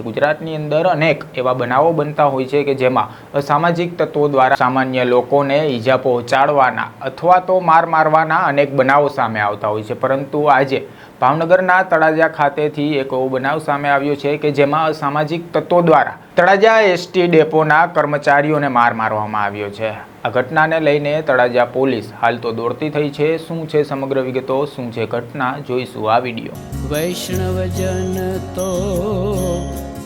ગુજરાતની અંદર અનેક એવા બનાવો બનતા હોય છે કે જેમાં અસામાજિક તત્વો દ્વારા સામાન્ય લોકોને ઈજા પહોંચાડવાના અથવા તો માર મારવાના અનેક બનાવો સામે આવતા હોય છે. પરંતુ આજે ભાવનગરના તળાજા ખાતેથી એક એવો બનાવ સામે આવ્યો છે કે જેમાં અસામાજિક તત્વો દ્વારા તળાજા એસટી ડેપોના કર્મચારીઓને માર મારવામાં આવ્યો છે. આ ઘટનાને લઈને તળાજા પોલીસ હાલ તો દોડતી થઈ છે. શું છે સમગ્ર વિગતો? શું છે ઘટના? જોઈશું આ વીડિયો. વૈષ્ણવજન તો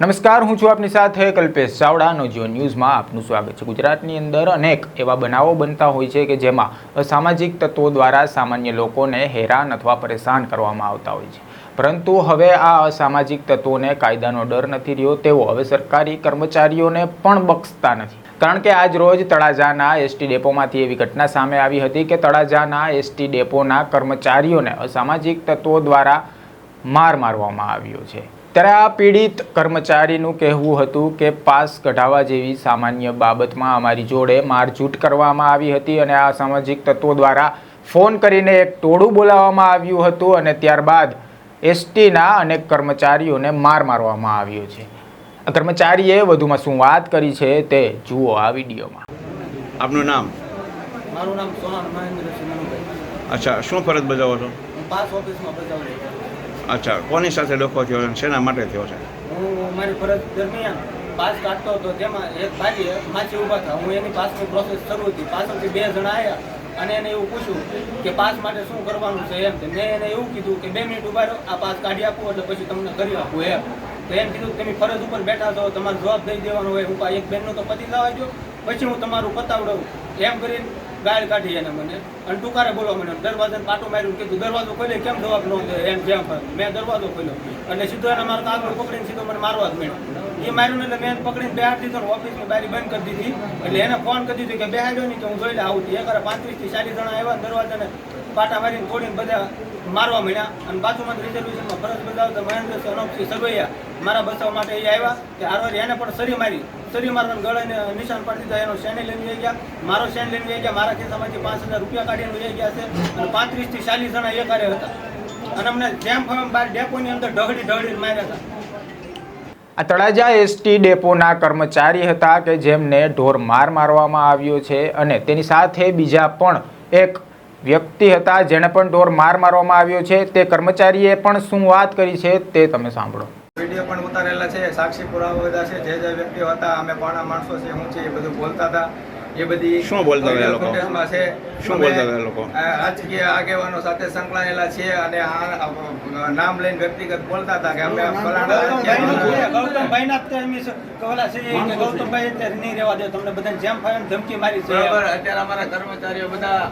નમસ્કાર, હું છું આપની સાથે કલ્પેશ ચાવડા નવજીવન ન્યૂઝમાં આપનું સ્વાગત છે. ગુજરાતની અંદર અનેક એવા બનાવો બનતા હોય છે કે જેમાં અસામાજિક તત્વો દ્વારા સામાન્ય લોકોને હેરાન અથવા પરેશાન કરવામાં આવતા હોય છે. પરંતુ હવે આ અસામાજિક તત્વોને કાયદાનો ડર નથી રહ્યો તેવો હવે સરકારી કર્મચારીઓને પણ બક્ષતા નથી. કારણ કે આજ રોજ તળાજાના એસટી ડેપોમાંથી એવી ઘટના સામે આવી હતી કે તળાજાના એસટી ડેપોના કર્મચારીઓને અસામાજિક તત્વો દ્વારા માર મારવામાં આવ્યો છે. ત્યારે આ પીડિત કર્મચારીનું કહેવું હતું કે પાસ કઢાવવા જેવી સામાન્ય બાબતમાં અમારી જોડે મારઝૂટ કરવામાં આવી હતી અને આ સામાજિક તત્વો દ્વારા ફોન કરીને એક ટોળું બોલાવવામાં આવ્યું હતું અને ત્યારબાદ એસટીના અનેક કર્મચારીઓને માર મારવામાં આવ્યો છે. આ કર્મચારીએ વધુમાં શું વાત કરી છે તે જુઓ આ વિડીયોમાં. આપનું નામ? મારું નામ સોનાર મહેન્દ્રસિંહ અચ્છા શું ફરજ બજાવો છો? પાસ ઓફિસમાં બજાવું છું. અચ્છા, કોની સાથે ડખો થયો અને શેના માટે થયો છે? હું મારી ફરજ દરમિયાન પાસ કાઢતો હતો તેમાં એક ભાઈએ માછી ઊભા હતા હું એની પાસની પ્રોસેસ શરૂ હતી. પાછળથી બે જણા આવ્યા અને એને એવું પૂછ્યું કે પાસ માટે શું કરવાનું છે એમ. મેં એને એવું કીધું કે બે મિનિટ ઊભા રહો, આ પાસ કાઢી આપું એટલે પછી તમને કરી આપું એમ. તો એમ કીધું તમે ફરજ ઉપર બેઠા છો, તમારે જવાબ દઈ દેવાનો હોય, હું એક બેનનો તો પતિ લાવા જો પછી હું તમારું પતાવડું. એમ કરીને ગાળ કાઢી એને મને. અને ટુકારે બોલવા મને દરવાજાને પાટો માર્યું. કીધું દરવાજો ખોલે, કેમ જવાબ ન દે? એમ, જેમ મેં દરવાજો ખોલ્યો. અને સીધો એને મારો કાગળ પકડીને સીધો મને મારવા જ મળ્યો. એ માર્યું એટલે મેં પકડીને પકડીને બેહાડ દીધો ઓફિસની બારી બંધ કરી દીધી. એટલે એને ફોન કરી દીધો કે, બેહાડ્યો નહીં કે હું જોઈ લે, આવું. એક પાંત્રીસથી ચાલીસ જણા આવ્યા દરવાજાને. પાટા મારીને તોડીને બધા મારવા મળ્યા અને બાજુમાં રિઝર્વેશનમાં ફરજ બજાવતા મહેન્દ્રસિંહ અનોપસિંહ સરવૈયા મારા બચાવ માટે એ આવ્યા કે હારવાર એને પણ સરી મારી. સરી મારવાનું ગળાને નિશાન પાડી દીધા, એનો શેને લઈને વહી ગયા. મારો શેન લઈને વહી ગયા, મારા ખિસ્સામાંથી પાંચ હજાર રૂપિયા કાઢીને વહી ગયા છે. અને પાંત્રીસથી ચાલીસ જણા એકારે હતા. અને અમને જેમ ફેમ બાર ડેપોની અંદર ઢગડી ઢગડીને માર્યા હતા. આ તળાજા એસટી ડેપોના કર્મચારી હતા કે જેમને ઢોર માર મારવામાં આવ્યો છે અને તેની સાથે બીજા પણ એક વ્યક્તિ હતા જેને પણ ઢોર માર મારવામાં આવ્યો છે તે કર્મચારીએ પણ શું વાત કરી છે તે તમે સાંભળો. વીડિયો પણ ઉતારેલા છે સાક્ષી પુરાવા બધા છે જે જે વ્યક્તિઓ હતા અમે પાણા માણસો છે હું છે એ બધું બોલતા હતા. એ બધી શું બોલતા હતા લોકો? છે. શું બોલતા હતા લોકો? રાજકીય આગેવાનો સાથે સંકળાયેલા છે અને આ નામ લઈને વ્યક્તિગત બોલતા હતા કે અમે ગૌતમભાઈ ગૌતમભાઈ અત્યારે નહીં રહેવા દે તમને બધાને જેમ ફાવે ધમકી મારી છે. બરાબર અત્યારે અમારા કર્મચારીઓ બધા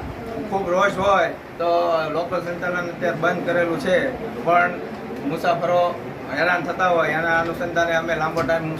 ખૂબ રોષ હોય તો લોકલ સંચાલન અત્યારે બંધ કરેલું છે. પણ મુસાફરો હેરાન થતા હોય એના અનુસંધાને અમે લાંબો ટાઈમ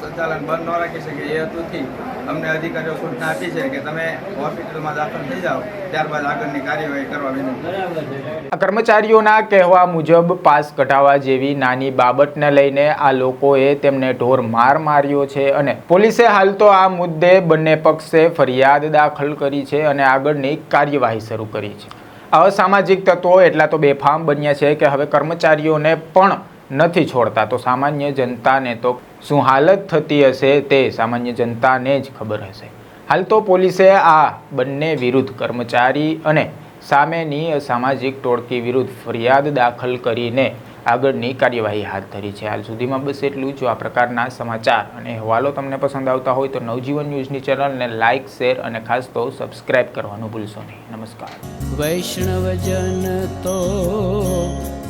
સંચાલન બંધ ન રાખી શકીએ. એ હેતુથી અમને અધિકારીઓ સૂચના આપી છે કે તમે હોસ્પિટલમાં દાખલ થઈ જાઓ ત્યારબાદ આગળની કાર્યવાહી કરવા વિનંતી. કર્મચારીઓના કહેવા મુજબ પાસ કઢાવવા જેવી નાની બાબતને લઈને આ લોકોએ તેમને ઢોર માર માર્યો છે અને પોલીસે હાલ તો આ મુદ્દે બંને પક્ષે ફરિયાદ દાખલ કરી છે અને આગળની કાર્યવાહી શરૂ કરી છે. અસામાજિક તત્વો એટલા તો બેફામ બન્યા છે કે હવે કર્મચારીઓને પણ નથી છોડતા. તો સામાન્ય જનતાને તો શું હાલત થતી હશે તે સામાન્ય જનતાને જ ખબર હશે. હાલ તો પોલીસે આ બંને વિરુદ્ધ કર્મચારી અને સામેની અસામાજિક ટોળકી વિરુદ્ધ ફરિયાદ દાખલ કરીને આગળની કાર્યવાહી હાથ ધરી છે. હાલ સુધીમાં બસ એટલું જો. આ પ્રકારના સમાચાર અને અહેવાલો તમને પસંદ આવતા હોય તો નવજીવન ન્યૂઝની ચેનલને લાઇક, શેર અને ખાસ તો સબસ્ક્રાઇબ કરવાનું ભૂલશો નહીં. નમસ્કાર. વૈષ્ણવજન તો